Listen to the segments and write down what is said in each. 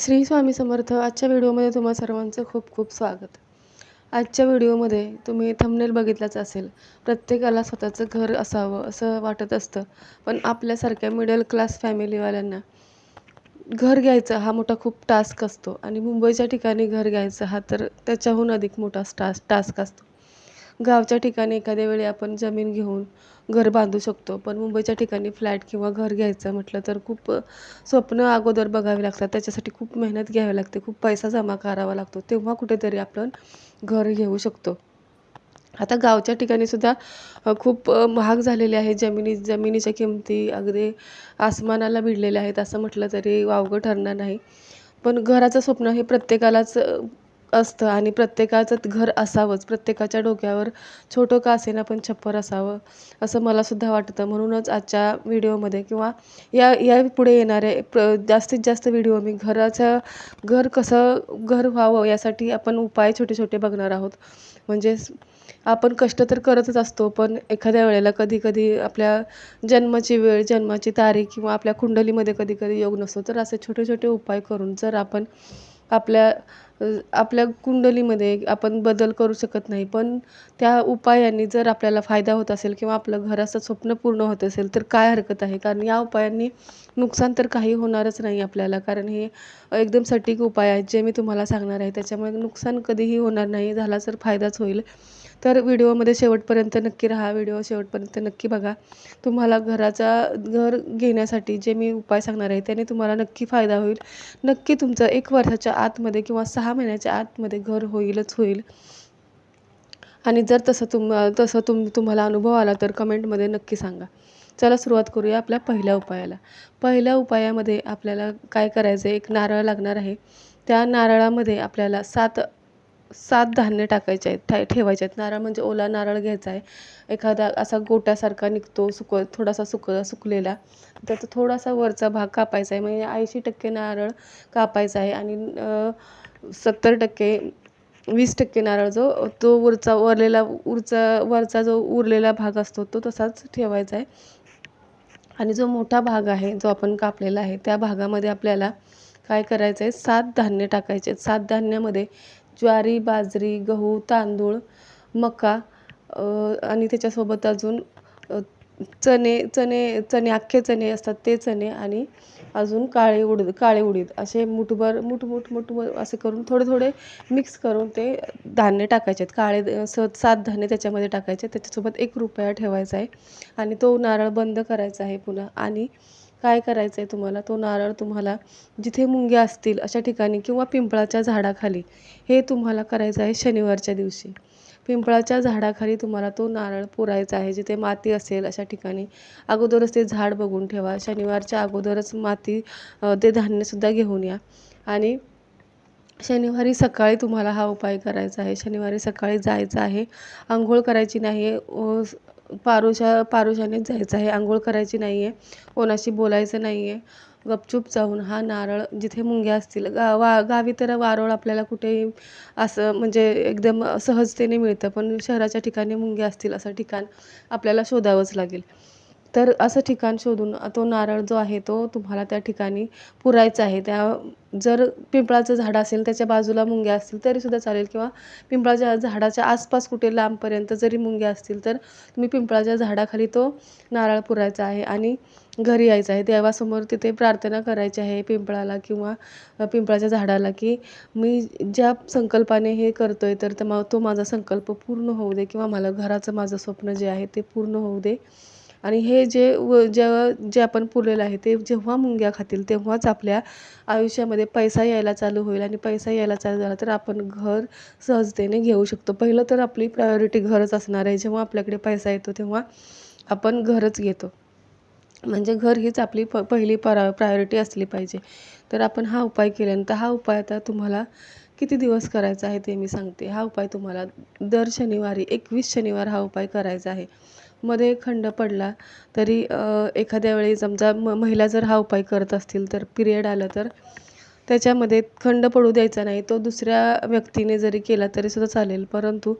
श्री स्वामी समर्थ आजच्या व्हिडिओमध्ये तुम्हा सर्वांचं खूप खूप स्वागत. आजच्या व्हिडिओमध्ये तुम्ही थंबनेल बघितलंच असेल. प्रत्येकाला स्वतःचं घर असावं असं वाटत असतं. पण आपल्यासारख्या मिडल क्लास फॅमिलीवाल्यांना घर घ्यायचा हा मोठा खूप टास्क असतो. आणि मुंबईच्या ठिकाणी घर घ्यायचा हा तर त्याच्याहून अधिक मोठा टास्क टास्क असतो. गावच्या ठिकाणी एखाद्या वेळी आपण जमीन घेऊन घर बांधू शकतो. पण मुंबईच्या ठिकाणी फ्लॅट किंवा घर घ्यायचं म्हटलं तर खूप स्वप्न अगोदर बघावी लागतात. त्याच्यासाठी खूप मेहनत घ्यावी लागते. खूप पैसा जमा करावा लागतो. तेव्हा कुठेतरी आपण घर घेऊ शकतो. आता गावच्या ठिकाणी सुद्धा खूप महाग झालेले आहे. जमिनी जमिनीच्या किमती अगदी आसमानाला भिडलेल्या आहेत. असं म्हटलं तरी वावगं ठरणार नाही. पण घराचं स्वप्न हे प्रत्येकालाच असतं आणि प्रत्येकाचं घर असावंच. प्रत्येकाच्या डोक्यावर छोटं का असेना पण छप्पर असावं असं मलासुद्धा वाटतं. म्हणूनच आजच्या व्हिडिओमध्ये किंवा या या पुढे येणारे प्र जास्तीत जास्त व्हिडिओ मी घराचं घर कसं घर व्हावं यासाठी आपण उपाय छोटे छोटे बघणार आहोत. म्हणजे आपण कष्ट तर करतच असतो पण एखाद्या वेळेला कधी कधी आपल्या जन्माची वेळ जन्माची तारीख किंवा आपल्या कुंडलीमध्ये कधी कधी योग नसतो तर असे छोटे छोटे उपाय करून जर आपण आपल्या आपल्या कुंडलीमध्ये आपण बदल करू शकत नाही. पण त्या उपायांनी जर आपल्याला फायदा होत असेल किंवा आपलं घराचं स्वप्न पूर्ण होत असेल तर काय हरकत आहे? कारण या उपायांनी नुकसान तर काही होणारच नाही आपल्याला. कारण हे एकदम सटीक उपाय आहेत जे मी तुम्हाला सांगणार आहे. त्याच्यामुळे नुकसान कधीही होणार नाही. झाला तर फायदाच होईल. तर व्हिडिओमध्ये शेवटपर्यंत नक्की राहा व्हिडिओ शेवटपर्यंत नक्की बघा. तुम्हाला घराचा घर घेण्यासाठी जे मी उपाय सांगणार आहे त्याने तुम्हाला नक्की फायदा होईल. नक्की तुमचं एक वर्षाच्या आतमध्ये किंवा सहा महिन्याच्या आतमध्ये घर होईलच होईल. आणि जर तसं तुम तसं तुम तुम्हाला अनुभव आला तर कमेंटमध्ये नक्की सांगा. चला सुरुवात करूया आपल्या पहिल्या उपायाला. पहिल्या उपायामध्ये आपल्याला काय करायचं आहे एक नारळ लागणार आहे. त्या नारळामध्ये आपल्याला सात सात धान्य टाकायचे आहेत ठे ठेवायचे आहेत. नारळ म्हणजे ओला नारळ घ्यायचा आहे. एखादा असा गोट्यासारखा निघतो सुक थोडासा सुक सुकलेला. त्याचा थोडासा वरचा भाग कापायचा आहे. म्हणजे ऐंशी टक्के नारळ कापायचा आहे आणि सत्तर टक्के वीस टक्के नारळ जो तो वरचा वरलेला उरचा वरचा जो उरलेला भाग असतो तो तसाच ठेवायचा आहे. आणि जो मोठा भाग आहे जो आपण कापलेला आहे त्या भागामध्ये आपल्याला काय करायचं आहे सात धान्य टाकायचे आहेत. सात धान्यामध्ये ज्वारी बाजरी गहू तांदूळ मका आणि त्याच्यासोबत अजून चणे चणे चणे अख्खे चणे असतात ते चणे आणि अजून काळे उडीद काळे उडीद असे मुठभर मुठ मुठ मुठभर असे करून थोडे थोडे मिक्स करून ते धान्य टाकायचे आहेत. काळे स सात धान्य त्याच्यामध्ये टाकायचे त्याच्यासोबत एक रुपया ठेवायचा आहे आणि तो नारळ बंद करायचा आहे पुन्हा आणि काय करायचं आहे तुम्हाला? तो नारळ तुम्हाला जिथे मुंग्या असतील अशा ठिकाणी किंवा पिंपळाच्या झाडाखाली हे तुम्हाला करायचं आहे शनिवारच्या दिवशी. पिंपळाच्या झाडाखाली तुम्हाला तो नारळ पुरायचा आहे. जिथे माती असेल अशा ठिकाणी अगोदरच ते झाड बघून ठेवा. शनिवारच्या अगोदरच माती ते धान्यसुद्धा घेऊन या. आणि शनिवारी सकाळी तुम्हाला हा उपाय करायचा आहे. शनिवारी सकाळी जायचं आहे. आंघोळ करायची नाही पारुशा पारुशानेच जायचं आहे. आंघोळ करायची नाही आहे कोणाशी बोलायचं नाही आहे गपचूप जाऊन हा नारळ जिथे मुंग्या असतील गा वा गावी तर वारोळ आपल्याला कुठेही असं म्हणजे एकदम सहजतेने मिळतं. पण शहराच्या ठिकाणी मुंग्या असतील असं ठिकाण आपल्याला शोधावंच लागेल. तर असं ठिकाण शोधून तो नारळ जो आहे तो तुम्हाला त्या ठिकाणी पुरायचा आहे. त्या जर पिंपळाचं झाड असेल त्याच्या बाजूला मुंग्या असतील तरीसुद्धा चालेल. किंवा पिंपळाच्या झाडाच्या आसपास कुठे लांबपर्यंत जरी मुंग्या असतील तर तुम्ही पिंपळाच्या झाडाखाली तो नारळ पुरायचा आहे आणि घरी यायचं आहे. देवासमोर तिथे प्रार्थना करायची आहे पिंपळाला किंवा पिंपळाच्या झाडाला की मी ज्या संकल्पाने हे करतो आहे तर मा तो माझा संकल्प पूर्ण होऊ दे किंवा मला घराचं माझं स्वप्न जे आहे ते पूर्ण होऊ दे. आणि हे जे व जेव्हा जे आपण पुरलेलं आहे ते जेव्हा मुंग्या खातील तेव्हाच आपल्या आयुष्यामध्ये पैसा यायला चालू होईल आणि पैसा यायला चालू झाला तर आपण घर सहजतेने घेऊ शकतो. पहिलं तर आपली प्रायोरिटी घरच असणार आहे. जेव्हा आपल्याकडे पैसा येतो तेव्हा आपण घरच घेतो. म्हणजे घर हीच आपली प पहिली परा प्रायोरिटी असली पाहिजे. तर आपण हा उपाय केल्यानंतर हा उपाय आता तुम्हाला किती दिवस करायचा आहे ते मी सांगते. हा उपाय तुम्हाला दर शनिवारी एकवीस शनिवार हा उपाय करायचा आहे. मध्ये खंड पडला तरी एखाद्या वेळी समजा म महिला जर हा उपाय करत असतील तर पिरियड आलं तर त्याच्यामध्ये खंड पडू द्यायचा नाही. तो दुसऱ्या व्यक्तीने जरी केला तरीसुद्धा चालेल. परंतु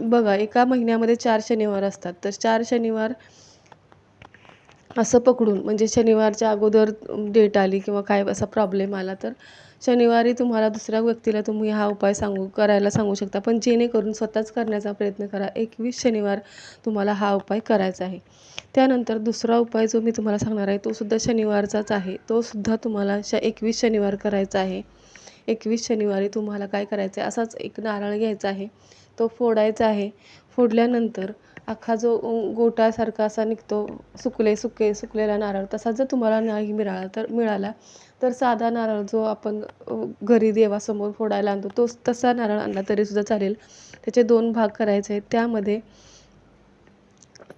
बघा एका महिन्यामध्ये चार शनिवार असतात. तर चार शनिवार असं पकडून म्हणजे शनिवारच्या अगोदर डेट आली किंवा काय असा प्रॉब्लेम आला तर शनिवारी तुम्हाला दुसऱ्या व्यक्तीला तुम्ही हा उपाय सांगू करायला सांगू शकता. पण जेणेकरून स्वतःच करण्याचा प्रयत्न करा. एकवीस शनिवार तुम्हाला हा उपाय करायचा आहे. त्यानंतर दुसरा उपाय जो मी तुम्हाला सांगणार आहे तो सुद्धा शनिवारचाच आहे. तो सुद्धा तुम्हाला श एकवीस शनिवार करायचा आहे. एकवीस शनिवारी तुम्हाला काय करायचं आहे असाच एक नारळ घ्यायचा आहे. तो फोडायचा आहे. फोडल्यानंतर अख्खा जो गोटासारखा असा निघतो सुकले सुके सुकलेला नारळ तसा जर तुम्हाला नाही मिळाला तर मिळाला तर साधा नारळ जो आपण घरी देवासमोर फोडायला आणतो तोच तसा नारळ आणला तरीसुद्धा चालेल. त्याचे दोन भाग करायचे आहेत. त्यामध्ये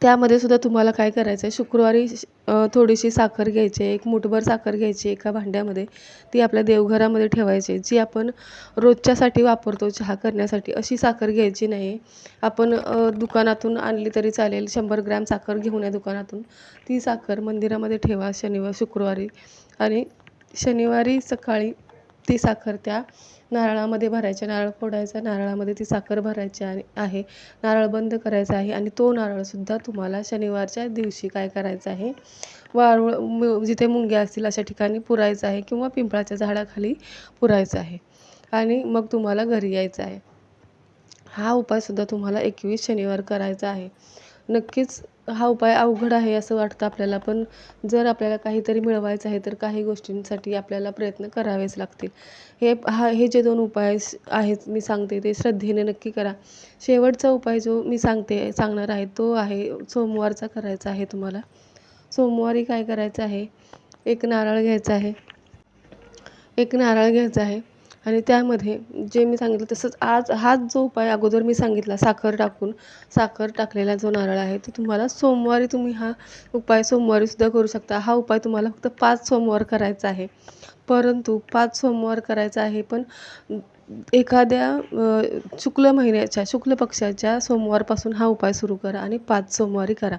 त्यामध्ये सुद्धा तुम्हाला काय करायचं आहे शुक्रवारी थोडीशी साखर घ्यायची आहे एक मुठभर साखर घ्यायची एका भांड्यामध्ये. ती आपल्या देवघरामध्ये ठेवायची. जी आपण रोजच्यासाठी वापरतो चहा करण्यासाठी अशी साखर घ्यायची नाही. आपण दुकानातून आणली तरी चालेल. शंभर ग्रॅम साखर घेऊन या दुकानातून. ती साखर मंदिरामध्ये ठेवा शनिवार शुक्रवारी. आणि शनिवारी सकाळी ती साखर त्या नारळामध्ये भरायच्या नारळ फोडायचा नारळामध्ये ती साखर भरायची आणि आहे नारळ बंद करायचा आहे आणि तो नारळसुद्धा तुम्हाला शनिवारच्या दिवशी काय करायचं आहे? वारुळ जिथे मुंग्या असतील अशा ठिकाणी पुरायचं आहे किंवा पिंपळाच्या झाडाखाली पुरायचं आहे आणि मग तुम्हाला घरी यायचं आहे. हा उपायसुद्धा तुम्हाला एकवीस शनिवार करायचा आहे. नक्कीच हा उपाय अवघड आहे असं वाटतं आपल्याला. पण जर आपल्याला काहीतरी मिळवायचं आहे तर काही गोष्टींसाठी आपल्याला प्रयत्न करावेच लागतील. हे हा हे जे दोन उपाय आहेत मी सांगते ते श्रद्धेने नक्की करा. शेवटचा उपाय जो मी सांगते सांगणार आहे तो आहे सोमवारचा करायचा आहे तुम्हाला. सोमवारी काय करायचं आहे? एक नारळ घ्यायचा आहे. एक नारळ घ्यायचा आहे. आणि त्यामध्ये जे मी सांगितलं तसंच आज हाच जो उपाय अगोदर मी सांगितला साखर टाकून साखर टाकलेला जो नारळ आहे तो तुम्हाला सोमवारी तुम्ही हा उपाय सोमवारीसुद्धा करू शकता. हा उपाय तुम्हाला फक्त पाच सोमवार करायचा आहे. परंतु पाच सोमवार करायचा आहे पण एखाद्या शुक्ल महिन्याच्या शुक्ल पक्षाच्या सोमवारपासून हा उपाय सुरू करा आणि पाच सोमवारी करा.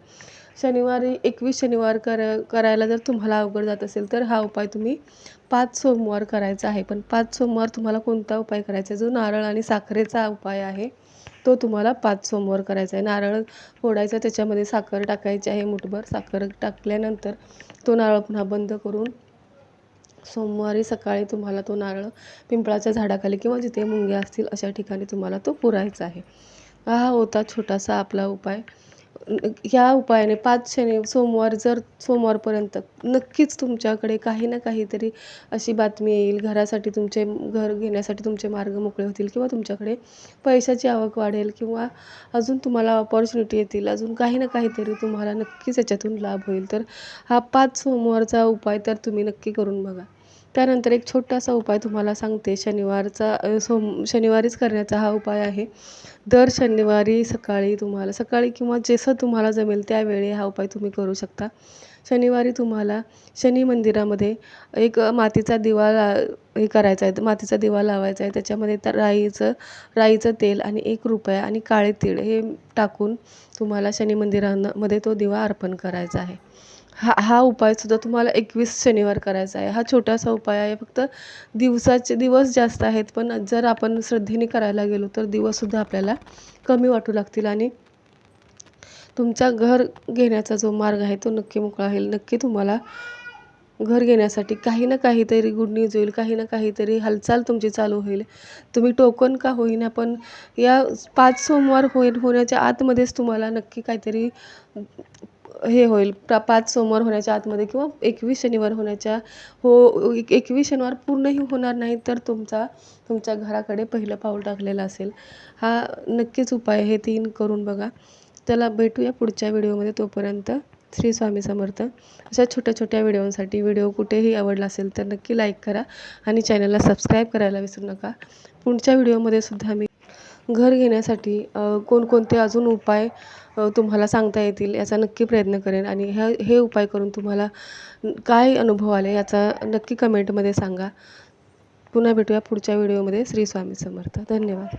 शनिवारी एकवीस शनिवार कर करायला जर तुम्हाला अवघड जात असेल तर हा उपाय तुम्ही पाच सोमवार करायचा आहे. पण पाच सोमवार तुम्हाला कोणता उपाय करायचा आहे? जो नारळ आणि साखरेचा उपाय आहे तो तुम्हाला पाच सोमवार करायचा आहे. नारळ फोडायचा त्याच्यामध्ये साखर टाकायची आहे मुठभर. साखर टाकल्यानंतर तो नारळ पुन्हा बंद करून सोमवारी सकाळी तुम्हाला तो नारळ पिंपळाच्या झाडाखाली किंवा जिथे मुंग्या असतील अशा ठिकाणी तुम्हाला तो पुरायचा आहे. हा होता छोटासा आपला उपाय. ह्या उपायाने पाच शनि सोमवार जर सोमवारपर्यंत नक्कीच तुमच्याकडे काही ना काहीतरी अशी बातमी येईल घरासाठी तुमचे घर घेण्यासाठी तुमचे मार्ग मोकळे होतील किंवा तुमच्याकडे पैशाची आवक वाढेल किंवा अजून तुम्हाला ऑपॉर्च्युनिटी येतील अजून काही ना काहीतरी तुम्हाला नक्कीच याच्यातून लाभ होईल. तर हा पाच सोमवारचा उपाय तर तुम्ही नक्की करून बघा. त्यानंतर एक छोटासा उपाय तुम्हाला सांगते. शनिवारचा सोम शनिवारीच करण्याचा हा उपाय आहे. दर शनिवारी सकाळी तुम्हाला सकाळी किंवा जसं तुम्हाला जमेल त्यावेळी हा उपाय तुम्ही करू शकता. शनिवारी तुम्हाला शनी मंदिरामध्ये एक मातीचा दिवा ला हे करायचा आहे. मातीचा दिवा लावायचा आहे. त्याच्यामध्ये तर राईचं राईचं तेल आणि एक रुपया आणि काळे तीळ हे टाकून तुम्हाला शनी मंदिरांमध्ये तो दिवा अर्पण करायचा आहे. हा हा उपायसुद्धा तुम्हाला एकवीस शनिवार करायचा आहे. हा छोटासा उपाय आहे. फक्त दिवसाचे दिवस जास्त आहेत पण जर आपण श्रद्धेने करायला गेलो तर दिवससुद्धा आपल्याला कमी वाटू लागतील आणि तुमचा घर घेण्याचा जो मार्ग आहे तो नक्की मोकळा होईल. नक्की तुम्हाला घर घेण्यासाठी काही ना काहीतरी गुड न्यूज होईल काही ना काहीतरी हालचाल तुमची चालू होईल. तुम्ही टोकन का होईना पण या पाच सोमवार होईल होण्याच्या आतमध्येच तुम्हाला नक्की काहीतरी हे होईल. प्रा पाच सोमवार होण्याच्या आतमध्ये किंवा एकवीस शनिवार होण्याच्या हो एक एकवीस शनिवार पूर्णही होणार नाही तर तुमचा तुमच्या घराकडे पहिलं पाऊल टाकलेलं असेल. हा नक्कीच उपाय हे तीन करून बघा. त्याला भेटूया पुढच्या व्हिडिओमध्ये तोपर्यंत. श्री स्वामी समर्थ. अशा छोट्या छोट्या व्हिडिओसाठी व्हिडिओ कुठेही आवडला असेल तर नक्की लाईक करा आणि चॅनलला सबस्क्राईब करायला विसरू नका. पुढच्या व्हिडिओमध्ये सुद्धा मी घर घेण्यासाठी कोणकोणते अजून उपाय तुम्हाला सांगता येतील याचा नक्की प्रयत्न करेन. आणि ह्या हे उपाय करून तुम्हाला काय अनुभव आले याचा नक्की कमेंटमध्ये सांगा. पुन्हा भेटूया पुढच्या व्हिडिओमध्ये श्री स्वामी समर्थ. धन्यवाद.